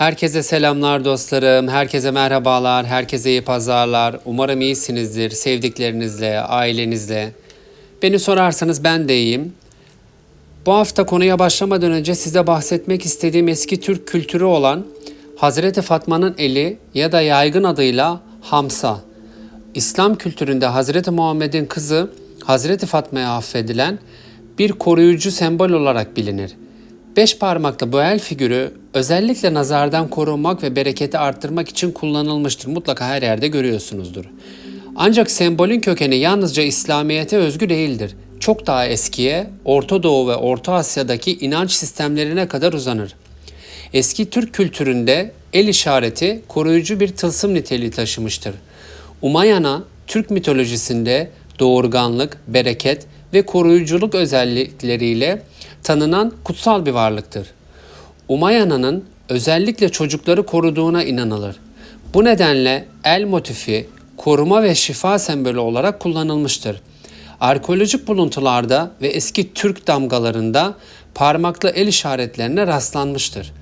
Herkese selamlar dostlarım, herkese merhabalar, herkese iyi pazarlar. Umarım iyisinizdir, sevdiklerinizle, ailenizle. Beni sorarsanız ben de iyiyim. Bu hafta konuya başlamadan önce size bahsetmek istediğim eski Türk kültürü olan Hazreti Fatma'nın eli ya da yaygın adıyla Hamsa. İslam kültüründe Hazreti Muhammed'in kızı Hazreti Fatma'ya affedilen bir koruyucu sembol olarak bilinir. Beş parmaklı bu el figürü özellikle nazardan korunmak ve bereketi arttırmak için kullanılmıştır. Mutlaka her yerde görüyorsunuzdur. Ancak sembolün kökeni yalnızca İslamiyet'e özgü değildir. Çok daha eskiye, Orta Doğu ve Orta Asya'daki inanç sistemlerine kadar uzanır. Eski Türk kültüründe el işareti koruyucu bir tılsım niteliği taşımıştır. Umayana, Türk mitolojisinde doğurganlık, bereket ve koruyuculuk özellikleriyle tanınan kutsal bir varlıktır. Umayana'nın özellikle çocukları koruduğuna inanılır. Bu nedenle el motifi koruma ve şifa sembolü olarak kullanılmıştır. Arkeolojik buluntularda ve eski Türk damgalarında parmaklı el işaretlerine rastlanmıştır.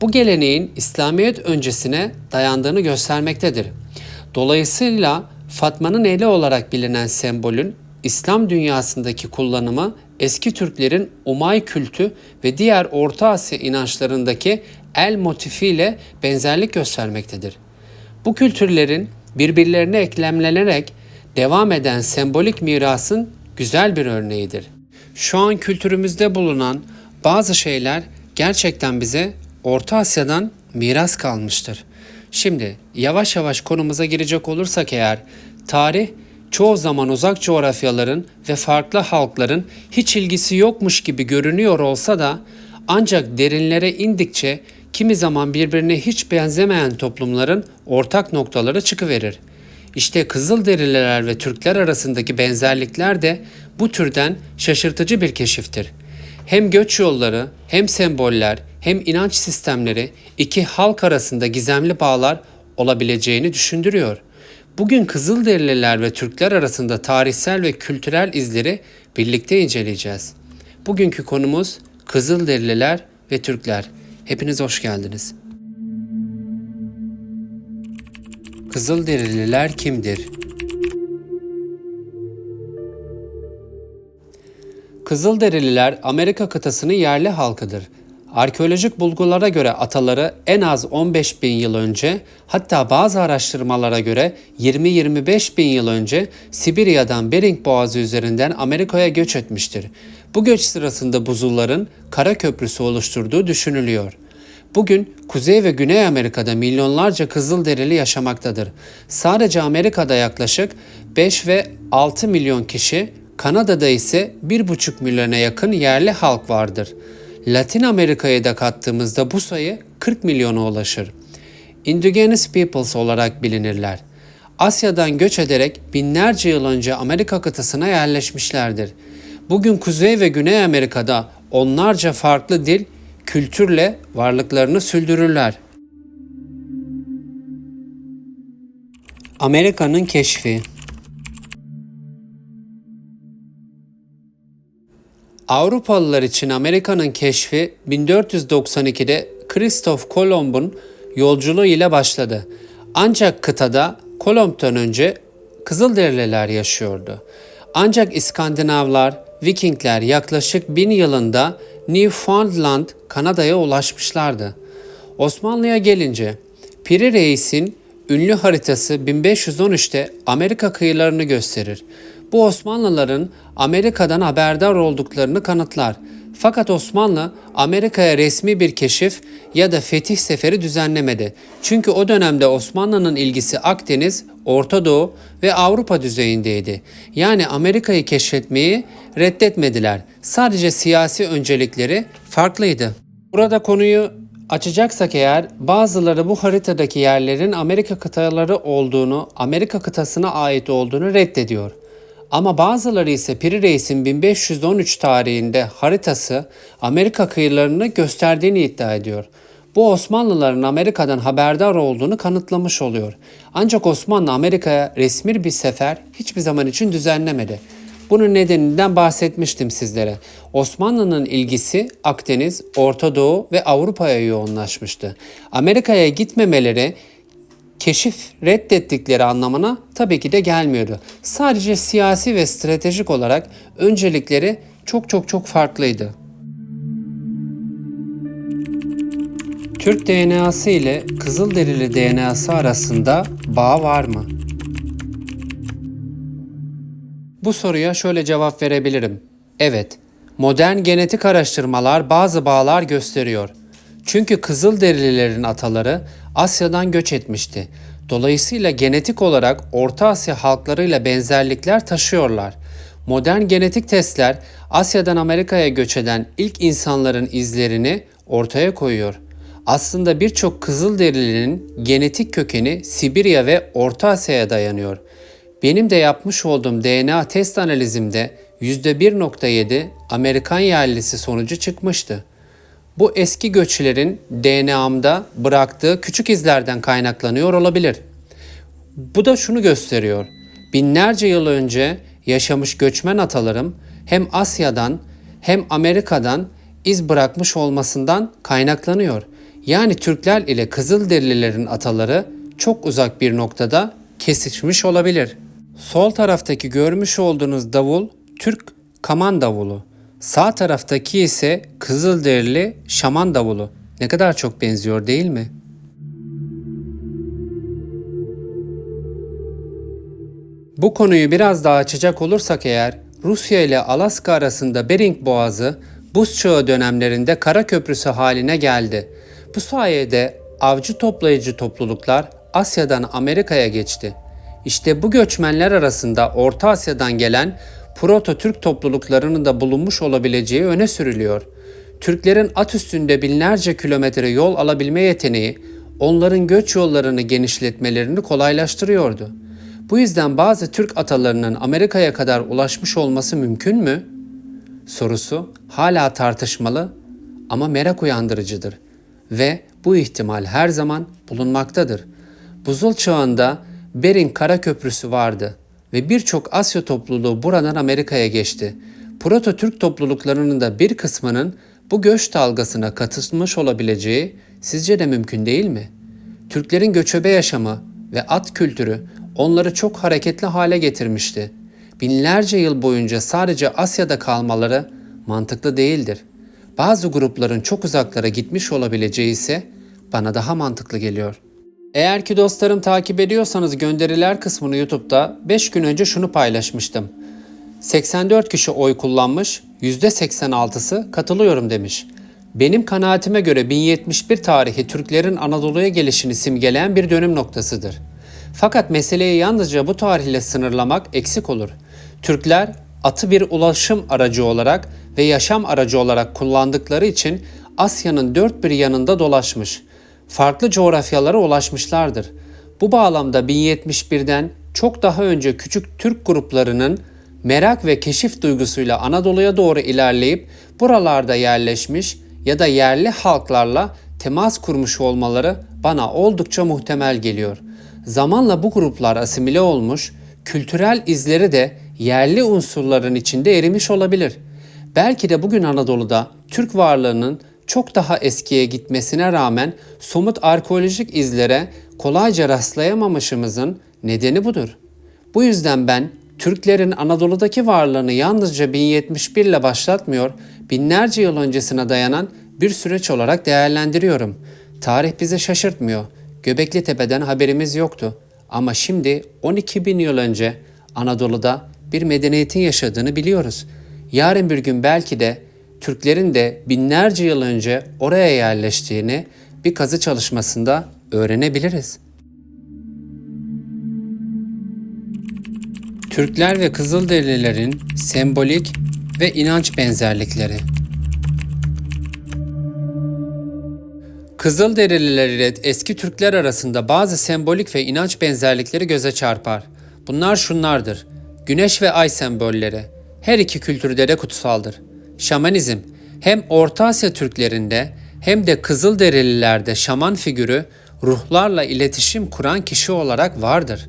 Bu geleneğin İslamiyet öncesine dayandığını göstermektedir. Dolayısıyla Fatma'nın eli olarak bilinen sembolün İslam dünyasındaki kullanımı eski Türklerin Umay kültü ve diğer Orta Asya inançlarındaki el motifiyle benzerlik göstermektedir. Bu kültürlerin birbirlerine eklemlenerek devam eden sembolik mirasın güzel bir örneğidir. Şu an kültürümüzde bulunan bazı şeyler gerçekten bize Orta Asya'dan miras kalmıştır. Şimdi yavaş yavaş konumuza girecek olursak eğer tarih çoğu zaman uzak coğrafyaların ve farklı halkların hiç ilgisi yokmuş gibi görünüyor olsa da ancak derinlere indikçe kimi zaman birbirine hiç benzemeyen toplumların ortak noktaları çıkıverir. İşte Kızılderililer ve Türkler arasındaki benzerlikler de bu türden şaşırtıcı bir keşiftir. Hem göç yolları, hem semboller, hem inanç sistemleri iki halk arasında gizemli bağlar olabileceğini düşündürüyor. Bugün Kızılderililer ve Türkler arasında tarihsel ve kültürel izleri birlikte inceleyeceğiz. Bugünkü konumuz Kızılderililer ve Türkler. Hepiniz hoş geldiniz. Kızılderililer kimdir? Kızılderililer Amerika kıtasının yerli halkıdır. Arkeolojik bulgulara göre ataları en az 15 bin yıl önce hatta bazı araştırmalara göre 20-25 bin yıl önce Sibirya'dan Bering Boğazı üzerinden Amerika'ya göç etmiştir. Bu göç sırasında buzulların kara köprüsü oluşturduğu düşünülüyor. Bugün Kuzey ve Güney Amerika'da milyonlarca Kızılderili yaşamaktadır. Sadece Amerika'da yaklaşık 5 ve 6 milyon kişi, Kanada'da ise 1,5 milyona yakın yerli halk vardır. Latin Amerika'ya da kattığımızda bu sayı 40 milyona ulaşır. Indigenous Peoples olarak bilinirler. Asya'dan göç ederek binlerce yıl önce Amerika kıtasına yerleşmişlerdir. Bugün Kuzey ve Güney Amerika'da onlarca farklı dil, kültürle varlıklarını sürdürürler. Amerika'nın keşfi Avrupalılar için Amerika'nın keşfi 1492'de Kristof Kolomb'un yolculuğu ile başladı. Ancak kıtada Kolomb'dan önce Kızılderililer yaşıyordu. Ancak İskandinavlar, Vikingler yaklaşık bin yılında Newfoundland, Kanada'ya ulaşmışlardı. Osmanlı'ya gelince Piri Reis'in ünlü haritası 1513'te Amerika kıyılarını gösterir. Bu Osmanlıların Amerika'dan haberdar olduklarını kanıtlar. Fakat Osmanlı Amerika'ya resmi bir keşif ya da fetih seferi düzenlemedi. Çünkü o dönemde Osmanlı'nın ilgisi Akdeniz, Orta Doğu ve Avrupa düzeyindeydi. Yani Amerika'yı keşfetmeyi reddetmediler. Sadece siyasi öncelikleri farklıydı. Burada konuyu açacaksak eğer bazıları bu haritadaki yerlerin Amerika kıtaları olduğunu, Amerika kıtasına ait olduğunu reddediyor. Ama bazıları ise Piri Reis'in 1513 tarihinde haritası Amerika kıyılarını gösterdiğini iddia ediyor. Bu Osmanlıların Amerika'dan haberdar olduğunu kanıtlamış oluyor. Ancak Osmanlı Amerika'ya resmi bir sefer hiçbir zaman için düzenlemedi. Bunun nedeninden bahsetmiştim sizlere. Osmanlı'nın ilgisi Akdeniz, Orta Doğu ve Avrupa'ya yoğunlaşmıştı. Amerika'ya gitmemeleri keşif reddettikleri anlamına tabii ki de gelmiyordu. Sadece siyasi ve stratejik olarak öncelikleri çok çok çok farklıydı. Türk DNA'sı ile Kızılderili DNA'sı arasında bağ var mı? Bu soruya şöyle cevap verebilirim. Evet, modern genetik araştırmalar bazı bağlar gösteriyor. Çünkü Kızılderililerin ataları Asya'dan göç etmişti. Dolayısıyla genetik olarak Orta Asya halklarıyla benzerlikler taşıyorlar. Modern genetik testler Asya'dan Amerika'ya göç eden ilk insanların izlerini ortaya koyuyor. Aslında birçok Kızılderilinin genetik kökeni Sibirya ve Orta Asya'ya dayanıyor. Benim de yapmış olduğum DNA test analizimde %1.7 Amerikan yerlisi sonucu çıkmıştı. Bu eski göçlerin DNA'mda bıraktığı küçük izlerden kaynaklanıyor olabilir. Bu da şunu gösteriyor. Binlerce yıl önce yaşamış göçmen atalarım hem Asya'dan hem Amerika'dan iz bırakmış olmasından kaynaklanıyor. Yani Türkler ile Kızılderililerin ataları çok uzak bir noktada kesişmiş olabilir. Sol taraftaki görmüş olduğunuz davul Türk kaman davulu. Sağ taraftaki ise Kızılderili şaman davulu. Ne kadar çok benziyor değil mi? Bu konuyu biraz daha açacak olursak eğer Rusya ile Alaska arasında Bering Boğazı buz çağı dönemlerinde kara köprüsü haline geldi. Bu sayede avcı toplayıcı topluluklar Asya'dan Amerika'ya geçti. İşte bu göçmenler arasında Orta Asya'dan gelen Proto-Türk topluluklarının da bulunmuş olabileceği öne sürülüyor. Türklerin at üstünde binlerce kilometre yol alabilme yeteneği onların göç yollarını genişletmelerini kolaylaştırıyordu. Bu yüzden bazı Türk atalarının Amerika'ya kadar ulaşmış olması mümkün mü? Sorusu hala tartışmalı ama merak uyandırıcıdır ve bu ihtimal her zaman bulunmaktadır. Buzul çağında Bering Kara Köprüsü vardı ve birçok Asya topluluğu buradan Amerika'ya geçti. Proto-Türk topluluklarının da bir kısmının bu göç dalgasına katılmış olabileceği sizce de mümkün değil mi? Türklerin göçebe yaşamı ve at kültürü onları çok hareketli hale getirmişti. Binlerce yıl boyunca sadece Asya'da kalmaları mantıklı değildir. Bazı grupların çok uzaklara gitmiş olabileceği ise bana daha mantıklı geliyor. Eğer ki dostlarım takip ediyorsanız gönderiler kısmını YouTube'da 5 gün önce şunu paylaşmıştım. 84 kişi oy kullanmış, %86'sı katılıyorum demiş. Benim kanaatime göre 1071 tarihi Türklerin Anadolu'ya gelişini simgeleyen bir dönüm noktasıdır. Fakat meseleyi yalnızca bu tarihle sınırlamak eksik olur. Türkler atı bir ulaşım aracı olarak ve yaşam aracı olarak kullandıkları için Asya'nın dört bir yanında dolaşmış, farklı coğrafyalara ulaşmışlardır. Bu bağlamda 1071'den çok daha önce küçük Türk gruplarının merak ve keşif duygusuyla Anadolu'ya doğru ilerleyip buralarda yerleşmiş ya da yerli halklarla temas kurmuş olmaları bana oldukça muhtemel geliyor. Zamanla bu gruplar asimile olmuş, kültürel izleri de yerli unsurların içinde erimiş olabilir. Belki de bugün Anadolu'da Türk varlığının çok daha eskiye gitmesine rağmen somut arkeolojik izlere kolayca rastlayamamışımızın nedeni budur. Bu yüzden ben Türklerin Anadolu'daki varlığını yalnızca 1071 ile başlatmıyor, binlerce yıl öncesine dayanan bir süreç olarak değerlendiriyorum. Tarih bizi şaşırtmıyor. Göbekli Tepe'den haberimiz yoktu. Ama şimdi 12 bin yıl önce Anadolu'da bir medeniyetin yaşadığını biliyoruz. Yarın bir gün belki de Türklerin de binlerce yıl önce oraya yerleştiğini bir kazı çalışmasında öğrenebiliriz. Türkler ve Kızılderililerin sembolik ve inanç benzerlikleri. Kızılderililer ile eski Türkler arasında bazı sembolik ve inanç benzerlikleri göze çarpar. Bunlar şunlardır. Güneş ve ay sembolleri. Her iki kültürde de kutsaldır. Şamanizm hem Orta Asya Türklerinde hem de Kızılderililerde şaman figürü ruhlarla iletişim kuran kişi olarak vardır.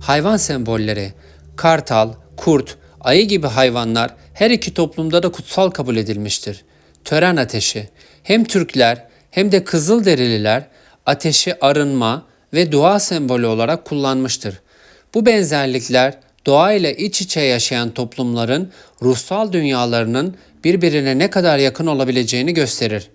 Hayvan sembolleri kartal, kurt, Ayı gibi hayvanlar her iki toplumda da kutsal kabul edilmiştir. Tören ateşi hem Türkler hem de Kızılderililer ateşi arınma ve dua sembolü olarak kullanmıştır. Bu benzerlikler doğayla iç içe yaşayan toplumların ruhsal dünyalarının birbirine ne kadar yakın olabileceğini gösterir.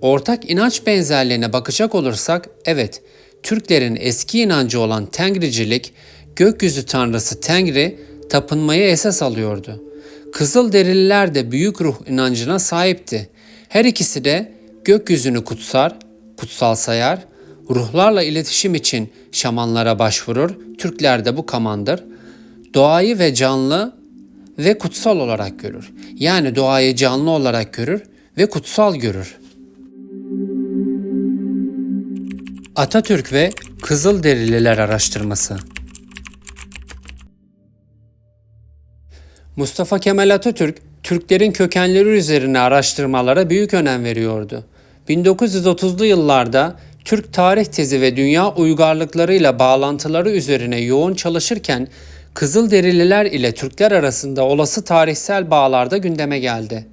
Ortak inanç benzerliğine bakacak olursak evet Türklerin eski inancı olan Tengricilik gökyüzü tanrısı Tengri tapınmayı esas alıyordu. Kızılderililer de büyük ruh inancına sahipti. Her ikisi de gökyüzünü kutsar, kutsal sayar, ruhlarla iletişim için şamanlara başvurur. Türkler de bu kamandır. Doğayı ve canlı ve kutsal olarak görür. Yani doğayı canlı olarak görür ve kutsal görür. Atatürk ve Kızılderililer araştırması. Mustafa Kemal Atatürk, Türklerin kökenleri üzerine araştırmalara büyük önem veriyordu. 1930'lu yıllarda Türk tarih tezi ve dünya uygarlıklarıyla bağlantıları üzerine yoğun çalışırken Kızılderililer ile Türkler arasında olası tarihsel bağlarda gündeme geldi.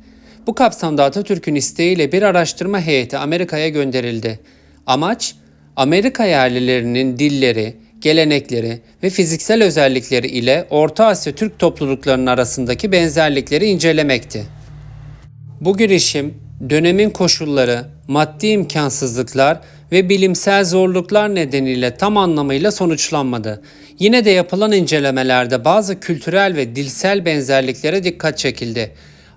Bu kapsamda Atatürk'ün isteğiyle bir araştırma heyeti Amerika'ya gönderildi. Amaç Amerika yerlilerinin dilleri, gelenekleri ve fiziksel özellikleri ile Orta Asya Türk topluluklarının arasındaki benzerlikleri incelemekti. Bu girişim dönemin koşulları, maddi imkansızlıklar ve bilimsel zorluklar nedeniyle tam anlamıyla sonuçlanmadı. Yine de yapılan incelemelerde bazı kültürel ve dilsel benzerliklere dikkat çekildi.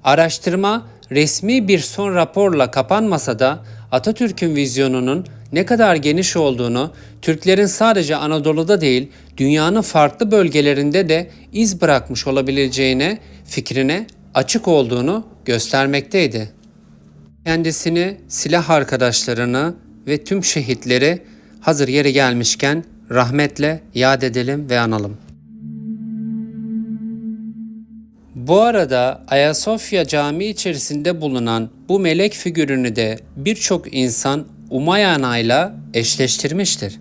Araştırma resmi bir son raporla kapanmasa da Atatürk'ün vizyonunun ne kadar geniş olduğunu, Türklerin sadece Anadolu'da değil, dünyanın farklı bölgelerinde de iz bırakmış olabileceğine fikrine açık olduğunu göstermekteydi. Kendisini, silah arkadaşlarını ve tüm şehitleri hazır yeri gelmişken rahmetle yad edelim ve analım. Bu arada Ayasofya Camii içerisinde bulunan bu melek figürünü de birçok insan Umayana ile eşleştirmiştir.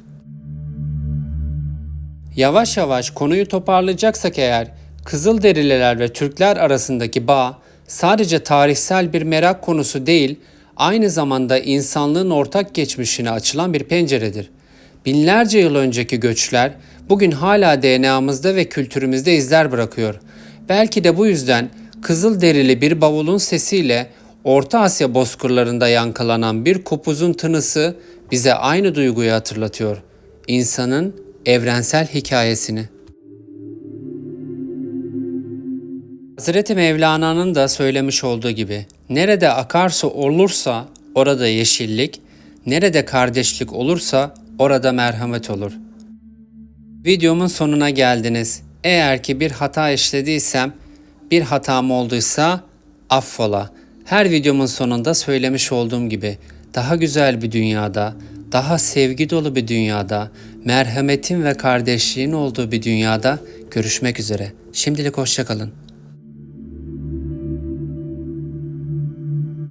Yavaş yavaş konuyu toparlayacaksak eğer Kızılderililer ve Türkler arasındaki bağ sadece tarihsel bir merak konusu değil, aynı zamanda insanlığın ortak geçmişine açılan bir penceredir. Binlerce yıl önceki göçler bugün hala DNA'mızda ve kültürümüzde izler bırakıyor. Belki de bu yüzden kızıl derili bir bavulun sesiyle Orta Asya bozkırlarında yankılanan bir kopuzun tınısı bize aynı duyguyu hatırlatıyor. İnsanın evrensel hikayesini. Hazreti Mevlana'nın da söylemiş olduğu gibi nerede akarsu olursa orada yeşillik, nerede kardeşlik olursa orada merhamet olur. Videomun sonuna geldiniz. Eğer ki bir hata işlediysem, bir hatam olduysa affola. Her videomun sonunda söylemiş olduğum gibi daha güzel bir dünyada, daha sevgi dolu bir dünyada, merhametin ve kardeşliğin olduğu bir dünyada görüşmek üzere. Şimdilik hoşçakalın.